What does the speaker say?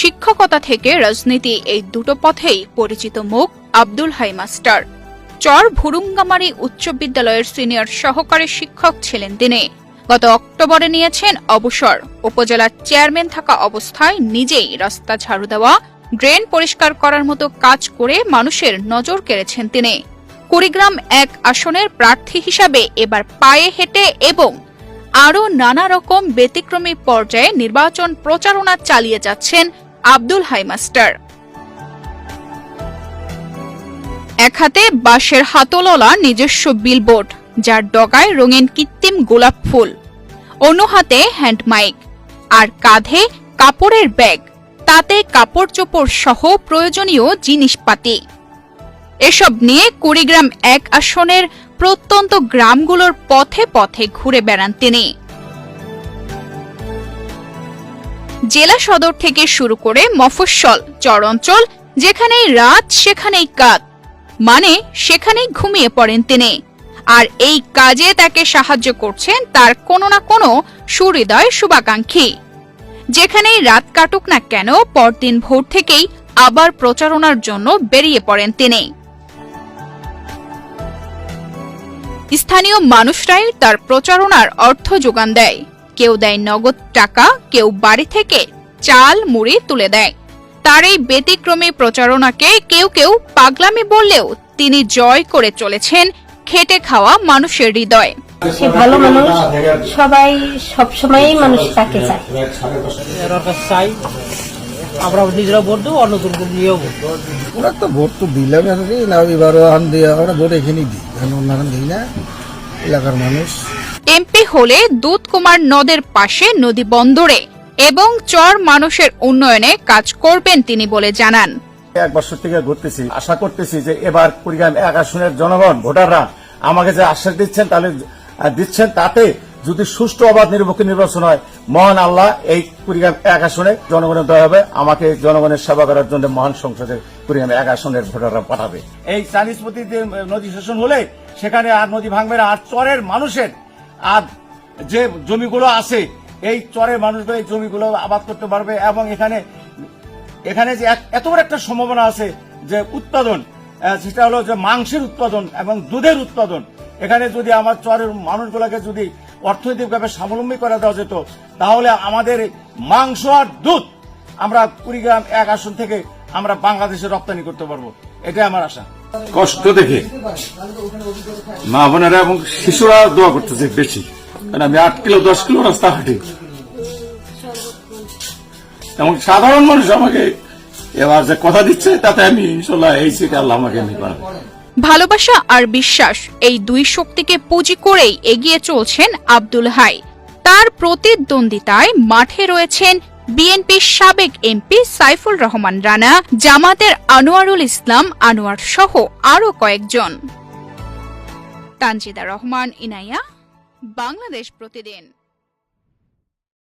শিক্ষকতা থেকে রাজনীতি এই দুটো পথেই পরিচিত মুখ আব্দুল হাই মাস্টার। চর ভুরুঙ্গামারি উচ্চ বিদ্যালয়ের সিনিয়র সহকারী শিক্ষক ছিলেন তিনি। গত অক্টোবরে নিয়েছেন অবসর। উপজেলার চেয়ারম্যান থাকা অবস্থায় নিজেই রাস্তা ঝাড়ু দেওয়া, ড্রেন পরিষ্কার করার মতো কাজ করে মানুষের নজর কেড়েছেন তিনি। কুড়িগ্রাম এক আসনের প্রার্থী হিসাবে এবার পায়ে হেঁটে এবং আরও নানা রকম ব্যতিক্রমী পর্যায়ে নির্বাচন প্রচারণা চালিয়ে যাচ্ছেন আব্দুল হাই মাস্টার। এক হাতে বাঁশের হাতলওয়ালা নিজস্ব বিলবোর্ড যার ডগায় রঙিন কৃত্রিম গোলাপ ফুল। অন্য হাতে হ্যান্ড মাইক আর কাঁধে কাপড়ের ব্যাগ তাতে কাপড় চোপড় সহ প্রয়োজনীয় জিনিসপাতি। এসব নিয়ে কুড়িগ্রাম এক আসনের প্রত্যন্ত গ্রামগুলোর পথে পথে ঘুরে বেড়ান তিনি। জেলা সদর থেকে শুরু করে মফস্বল, চরাঞ্চল, যেখানেই রাত, সেখানেই কাত মানে সেখানেই ঘুমিয়ে পড়েন তিনি। আর এই কাজে তাকে সাহায্য করছেন তার কোনো না কোনো সুহৃদয় শুভাকাঙ্ক্ষী। যেখানেই রাত কাটুক না কেন, পরদিন ভোর থেকেই আবার প্রচারণার জন্য বেরিয়ে পড়েন তিনি। স্থানীয় মানুষরাই তার প্রচারণার অর্থ যোগান দেয়। কেউ দেয় নগদ টাকা কেউ বাড়ি থেকে চাল মুড়ি তুলে দেয়। তার এই ব্যতিক্রমী প্রচারণাকে কেউ কেউ পাগলামি বললেও তিনি জয় করে চলেছেন খেটে খাওয়া মানুষের হৃদয়। সে ভালো মানুষ সবাই সবসময়ই মানুষ তাকে চায়। চাই আমরা নিজেরা ভোট দেবো অন্যদের ভোট নিয়েও। ওরা তো ভোট তো দিলাম না আমরা ভোট এখানেই দিই। অন্য দিই না? এলাকার মানুষ। এমপি হলে দুধকুমার নদের পাশে নদী বন্দরে এবং চর মানুষের উন্নয়নে কাজ করবেন তিনি বলে জানান। এক বছর থেকে ঘুরতেছি আশা করতেছি যে এবার কুড়িগ্রাম এক আসনের জনগণ ভোটাররা আমাকে যে আশ্বাস দিচ্ছেন তাহলে দিচ্ছেন তাতে যদি সুষ্ঠু অবাধ নিরপেক্ষ নির্বাচন হয় মহান আল্লাহ এই কুড়িগ্রাম এক আসনে জনগণের দয়া হবে আমাকে জনগণের সেবা করার জন্য মহান সংসদে কুড়িগ্রাম এক আসনের ভোটাররা পাঠাবে। এই পদ্ধতিতে নদী শাসন হলে সেখানে আর নদী ভাঙবে না আর চরের মানুষের আর যে জমিগুলো আছে, এই চরের মানুষগুলো এই জমিগুলো আবাদ করতে পারবে এবং এখানে এখানে যে এত বড় একটা সম্ভাবনা আছে যে উৎপাদন সেটা হলো যে মাংসের উৎপাদন এবং দুধের উৎপাদন। এখানে যদি আমার চরের মানুষগুলোকে যদি অর্থনৈতিকভাবে স্বাবলম্বী করে দেওয়া যেত, তাহলে আমাদের মাংস আর দুধ আমরা কুড়িগ্রাম এক আসন থেকে আমরা বাংলাদেশে রপ্তানি করতে পারব। এটাই আমার আশা। কষ্ট দেখে। মা বোনেরা এবং শিশুরা দোয়া করতেছে বেশি। কারণ আমি আট কিলো, দশ কিলো রাস্তা হাঁটি। এবং সাধারণ মানুষ আমাকে এবার যে কথা দিচ্ছে, তাতে আমি ইনশাল্লাহ এই সিটে আল্লাহ আমাকে নিবার ভালোবাসা আর বিশ্বাস, এই দুই শক্তিকে পুঁজি করেই এগিয়ে চলছেন আব্দুল হাই। তার প্রতিদ্বন্দ্বিতায় মাঠে রয়েছেন বিএনপির সাবেক এমপি সাইফুল রহমান রানা, জামাতের আনোয়ারুল ইসলাম আনোয়ার সহ আরও কয়েকজন। তানজিদা রহমান, ইনাইয়া, বাংলাদেশ প্রতিদিন।